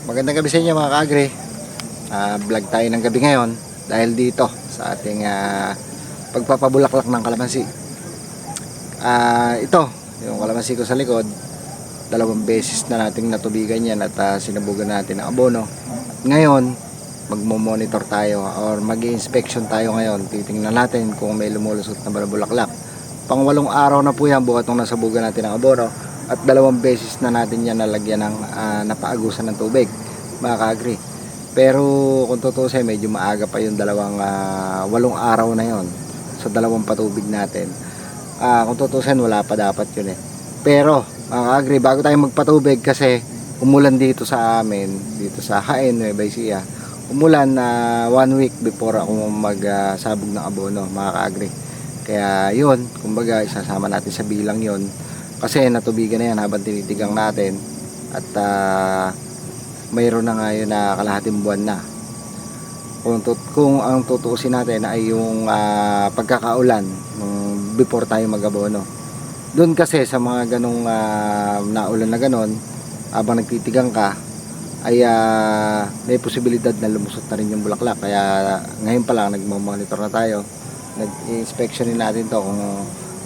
Magandang gabi sa inyo mga kaagri. Ah, vlog tayo ng gabi ngayon dahil dito sa ating ah, pagpapabulaklak ng kalamansi. Ah, ito, yung kalamansi ko sa likod, dalawang beses na nating natubigan yan at ah, sinubugan natin ng abono. At ngayon, magmo-monitor tayo or mag-inspection tayo ngayon. Titingnan natin kung may lumulusot na bulaklak. Pang walong araw na po yan buhat nung nasabugan natin ng abono at dalawang beses na natin yan nalagyan ng ah, napaagusan ng tubig mga ka-agree. Pero kung tutusin medyo maaga pa yung dalawang ah, walong araw na yon sa dalawang patubig natin. Ah, kung tutusin wala pa dapat yun eh. Pero mga ka-agree bago tayo magpatubig kasi umulan dito sa amin dito sa Haen Nueva Ecija umulan na one week before ako magsabog ng abono mga ka-agree. Kaya yun, kumbaga isasama natin sa bilang yon kasi natubigan na yan habang tinitigang natin. At ah, mayroon na ngayon na kalahating buwan na. Kung, tut- kung ang tutuusin natin ay yung ah, pagkakaulan nung before tayo magabono. Doon kasi sa mga ganong ah, naulan na ganon habang nagtitigang ka ay ah, may posibilidad na lumusot na rin yung bulaklak. Kaya ngayon pa lang nagmamonitor na tayo. Nag-inspectionin natin to kung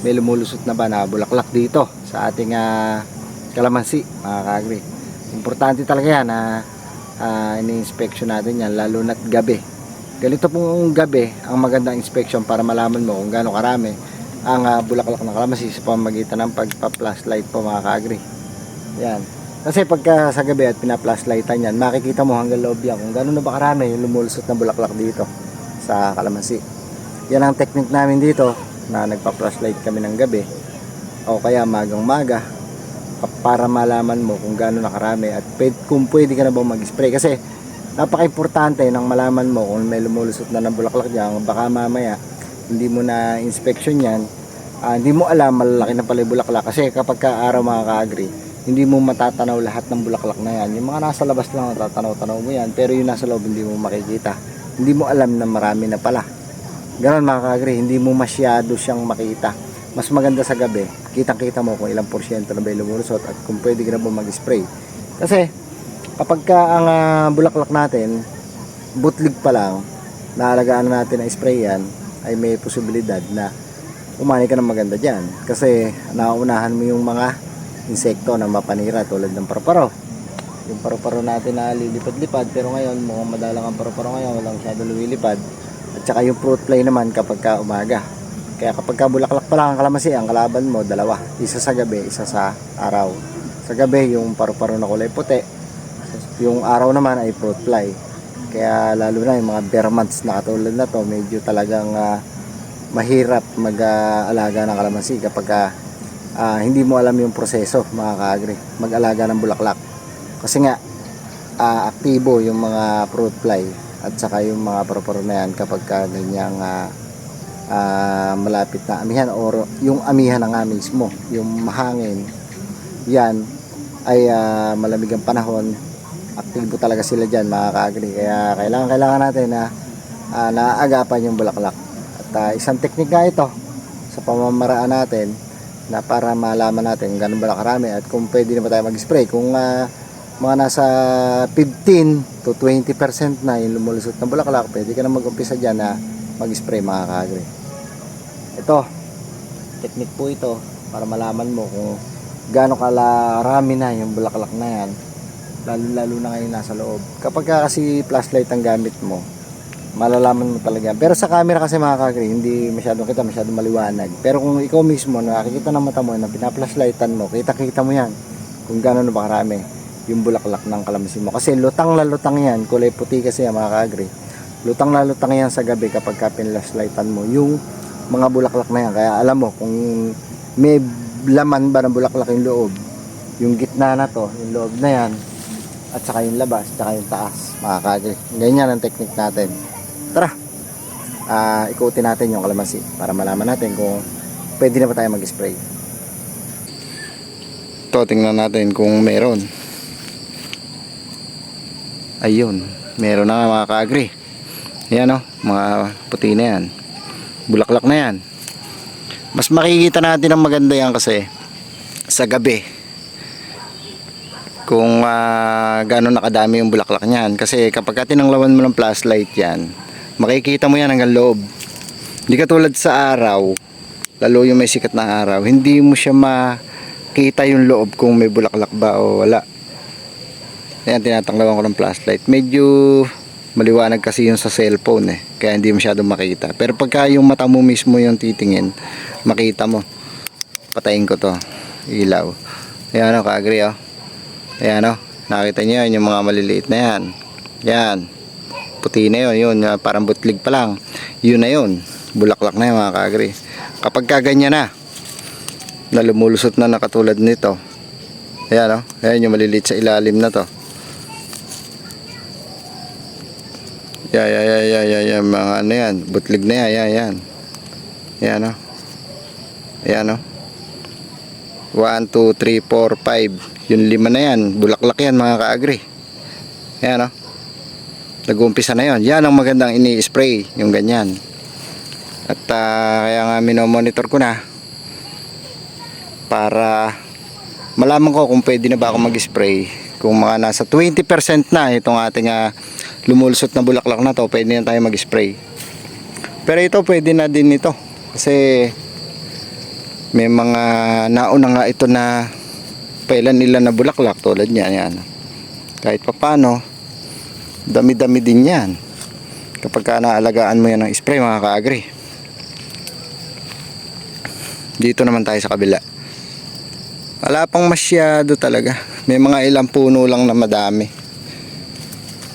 may lumulusot na ba na bulaklak dito sa ating ah, kalamansi mga kagri importante talaga yan na uh, ini-inspection natin yan lalo na't gabi. Ganito pong gabi ang magandang inspection para malaman mo kung gaano karami ang ah, bulaklak ng kalamansi sa pamamagitan ng pagpa-flashlight po mga kagri yan. Kasi pagka sa gabi at pina-flashlightan yan makikita mo hanggang loob yan kung gaano na ba karami yung lumulusot na bulaklak dito sa kalamansi. Yan ang technique namin dito na nagpa-flashlight kami ng gabi o kaya magang maga para malaman mo kung gaano nakarami at pwede, kung pwede ka na ba mag-spray. Kasi napaka-importante nang malaman mo kung may lumulusot na ng bulaklak dyan baka mamaya hindi mo na inspection yan ah, hindi mo alam malalaki na pala yung bulaklak. Kasi kapag ka araw mga ka-agree hindi mo matatanaw lahat ng bulaklak na yan. Yung mga nasa labas lang natatanaw-tanaw mo yan pero yung nasa loob hindi mo makikita. Hindi mo alam na marami na pala Ganon mga ka-agree, hindi mo masyado siyang makita. Mas maganda sa gabi, kitang-kita mo kung ilang porsyento na ba yung lumulusot at kung pwede ka na ba mag-spray. Kasi kapag ka ang ah, bulaklak natin, butlig pa lang, naalagaan na natin ang spray yan, ay may posibilidad na umani ka ng maganda dyan. Kasi nauunahan mo yung mga insekto na mapanira tulad ng paru-paro. Yung paru-paro natin na lilipad-lipad pero ngayon mukhang madalang ang paru-paro ngayon, walang masyado lumilipad at saka yung fruit fly naman kapag ka umaga. Kaya kapag ka bulaklak pa lang ang kalamansi, ang kalaban mo dalawa. Isa sa gabi, isa sa araw. Sa gabi yung paru-paro na kulay puti. Yung araw naman ay fruit fly. Kaya lalo na yung mga bare months na katulad na to, medyo talagang ah, mahirap mag-alaga ng kalamansi kapag ka, ah, hindi mo alam yung proseso mga kaagri. Mag-alaga ng bulaklak. Kasi nga, ah, aktibo yung mga fruit fly at saka yung mga paru-paro na yan kapag ka ganyang ah, ah, malapit na amihan or yung amihan na nga mismo yung mahangin yan ay ah, malamig ang panahon. Aktibo talaga sila dyan mga kaagri. Kaya kailangan kailangan natin na ah, naaagapan yung bulaklak. At ah, isang teknik nga ito sa pamamaraan natin na para malaman natin ganun ba karami at kung pwede na ba tayo mag-spray. Kung ah, mga nasa 15 to 20% na yung lumulusot ng bulaklak, pwede ka na mag-umpisa dyan na mag-spray mga kaagri. Ito, technique po ito para malaman mo kung gaano kalarami na yung bulaklak na yan. Lalo lalo na ngayon nasa loob. Kapag ka kasi flashlight ang gamit mo malalaman mo talaga pero sa camera kasi mga kagri hindi masyadong kita masyadong maliwanag. Pero kung ikaw mismo nakikita ng mata mo na pinaflashlightan mo kita kita mo yan kung gaano na ba karami yung bulaklak ng kalamansi mo. Kasi lutang na lutang yan, kulay puti kasi yan mga kaagri. Lutang na lutang yan sa gabi kapag ka pinlashlightan mo yung mga bulaklak na yan. Kaya alam mo kung may laman ba ng bulaklak yung loob, yung gitna na to, yung loob na yan, at saka yung labas, at saka yung taas, mga kaagri. Ganyan ang technique natin. Tara, ah ikutin natin yung kalamansi para malaman natin kung pwede na ba tayo mag-spray. Ito, tingnan natin kung meron. Ayun, meron na mga kaagri. Yan o, mga puti na yan. Bulaklak na yan. Mas makikita natin ang maganda yan kasi sa gabi. kung uh, gano'n nakadami yung bulaklak niyan. Kasi kapag ka tinanglawan mo ng flashlight yan, makikita mo yan hanggang loob. Hindi katulad sa araw, lalo yung may sikat na araw, hindi mo siya makita yung loob kung may bulaklak ba o wala. Ayan, tinatanglawan ko ng flashlight. Medyo maliwanag kasi yung sa cellphone eh. Kaya hindi masyadong makita. Pero pagka yung mata mo mismo yung titingin, makita mo. Patayin ko to. Ilaw. Ayan o, kaagri o. Ayan o. Nakita niyo yan, yung mga maliliit na yan. Yan. Puti na yun. Yun, ah, parang butlig pa lang. Yun na yun. Bulaklak na yun mga kaagri. Kapag kaganyan na, na lumulusot na na katulad nito. Ayan o. Ayan yung maliliit sa ilalim na to. Yeah, yeah, yeah, yeah, yeah, yeah, mga ano yan, butlig na yan, yan, yan. Yan, o. Yan, o. 1, 2, 3, 4, 5. Yung lima na yan, bulaklak yan, mga kaagri. Yan, o. Nag-uumpisa na yan. Yan ang magandang ini-spray, yung ganyan. At ah, kaya nga minomonitor ko na para malaman ko kung pwede na ba ako mag-spray. Kung mga nasa 20% na itong ating ah, lumulusot na bulaklak na to, pwede na tayo mag-spray. Pero ito pwede na din ito. Kasi may mga nauna nga ito na pailan nila na bulaklak tulad niyan. Yan. Kahit papano, dami-dami din yan. Kapag ka naalagaan mo yan ng spray mga kaagri. Dito naman tayo sa kabila. Wala pang masyado talaga. May mga ilang puno lang na madami.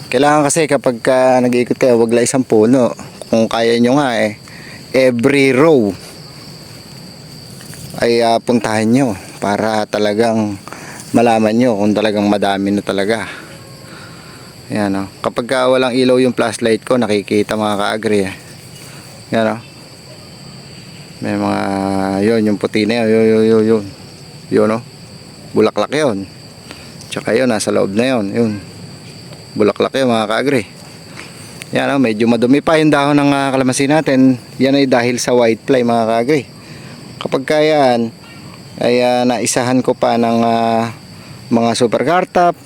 Kailangan kasi kapag ka nag-iikot kayo, wag lang isang puno. Kung kaya nyo nga eh, every row ay ah, puntahan nyo para talagang malaman nyo kung talagang madami na talaga. Yan o. Kapag ka walang ilaw yung flashlight ko, nakikita mga ka-agri eh. Yan o. May mga, yun, yung puti na yun, yun, yun, yun, yun. Yun o. Bulaklak yun. Tsaka yun, nasa loob na yun, yun bulaklak yun mga kaagri. Yan oh, medyo madumi pa yung dahon ng uh, kalamansi natin. Yan ay dahil sa white fly mga kaagri. Kapag kayan ay uh, naisahan ko pa ng uh, mga super cartap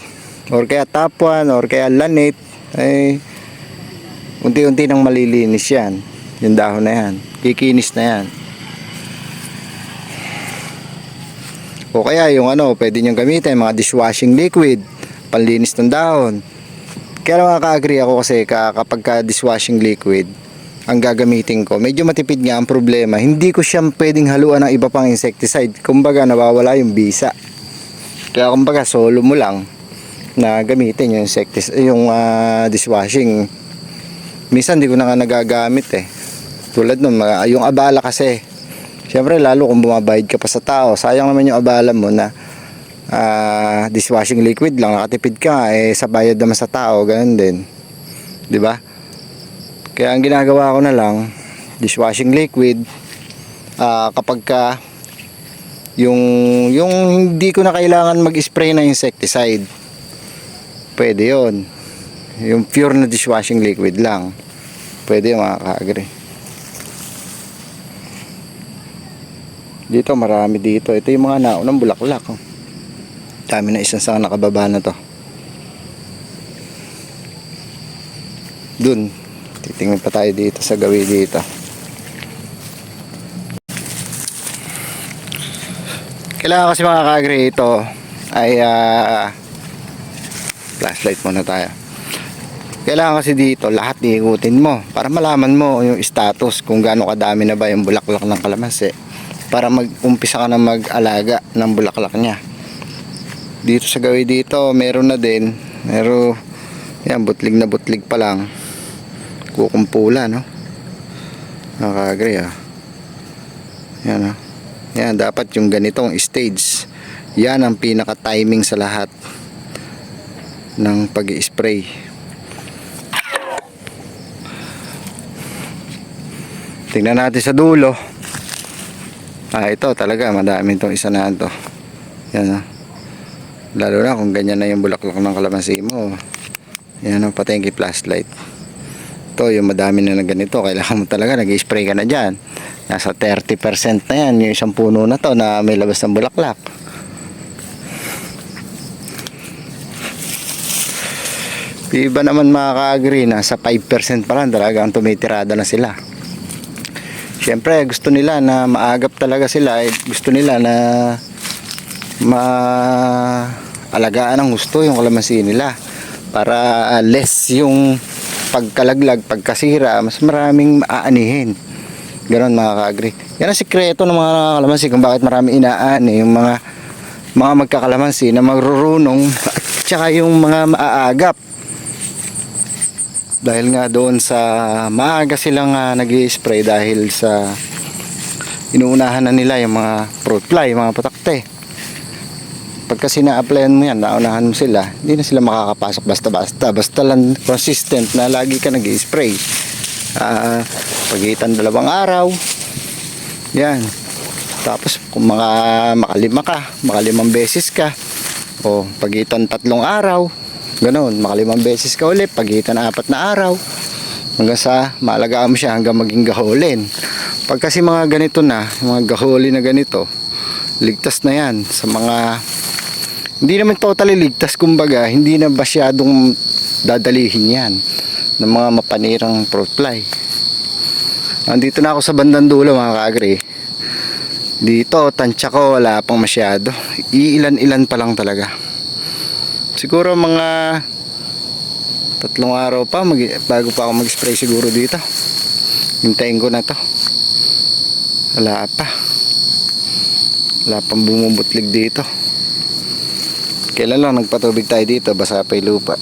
or kaya 1 or kaya lanit ay unti-unti nang malilinis yan yung dahon na yan. Kikinis na yan. O kaya yung ano pwede nyo gamitin mga dishwashing liquid panlinis ng dahon kaya mga ka-agree ako kasi ka, kapag ka dishwashing liquid ang gagamitin ko, medyo matipid nga ang problema. Hindi ko siya pwedeng haluan ng iba pang insecticide. Kumbaga nawawala yung bisa. Kaya kumbaga solo mo lang na gamitin yung insecticide, yung ah, dishwashing. Minsan hindi ko na nga nagagamit eh. Tulad nun, yung abala kasi. Siyempre lalo kung bumabayad ka pa sa tao, sayang naman yung abala mo na ah, dishwashing liquid lang nakatipid ka eh sa bayad naman sa tao ganun din. 'di ba? Kaya ang ginagawa ko na lang dishwashing liquid ah, kapag ka yung yung hindi ko na kailangan mag-spray ng insecticide pwede yon yung pure na dishwashing liquid lang pwede mga kaagri. Dito marami dito. Ito yung mga naunang bulaklak oh dami na isang sa nakababa na to. Dun. Titingin pa tayo dito sa gawi dito. Kailangan kasi mga kaagri ito ay ah, flashlight muna tayo. Kailangan kasi dito lahat iikutin mo para malaman mo yung status kung gaano kadami na ba yung bulaklak ng kalamansi para mag-umpisa ka na mag-alaga ng bulaklak niya dito sa gawi dito meron na din. Pero yan butlig na butlig pa lang. Kukumpula no? Nakakagri ah. Yan ah. Yan dapat yung ganitong stage yan ang pinaka timing sa lahat ng pag spray tingnan natin sa dulo. Ah ito talaga madami itong isa na to. Yan ah lalo na kung ganyan na yung bulaklak ng kalamansi mo. Yan ang yung flashlight. Ito yung madami na na ganito. Kailangan mo talaga nag-spray ka na dyan. Nasa 30% na yan yung isang puno na to na may labas ng bulaklak. Iba naman mga ka-agree na sa 5% pa lang talagang tumitirada na sila. Siyempre gusto nila na maagap talaga sila. Eh, gusto nila na maalagaan ng gusto yung kalamansi nila para ah, less yung pagkalaglag, pagkasira, mas maraming maaanihin. Ganon mga ka-agree. Yan ang sikreto ng mga kalamansi kung bakit marami inaani yung mga mga magkakalamansi na marurunong at saka yung mga maaagap. Dahil nga doon sa maaga silang uh, nag spray dahil sa inuunahan na nila yung mga fruit fly, mga patakte. Pagka sina-applyan mo yan, naunahan mo sila, hindi na sila makakapasok basta-basta. Basta lang consistent na lagi ka nag spray Ah, pagitan dalawang araw. Yan. Tapos kung mga makalima ka, makalimang beses ka, o pagitan tatlong araw, ganoon, makalimang beses ka ulit, pagitan apat na araw, hanggang sa maalagaan mo siya hanggang maging gahulin. Pag kasi mga ganito na, mga gahuli na ganito, ligtas na yan sa mga hindi naman totally ligtas kumbaga, hindi na masyadong dadalihin yan ng mga mapanirang fruit fly. Nandito na ako sa bandang dulo mga ka-agree. Dito, tansya ko, wala pang masyado. Iilan-ilan pa lang talaga. Siguro mga tatlong araw pa mag bago pa ako mag-spray siguro dito. Hintayin ko na to. Wala pa. Wala pang bumubutlig dito. Kailan lang nagpatubig tayo dito, basa pa lupa.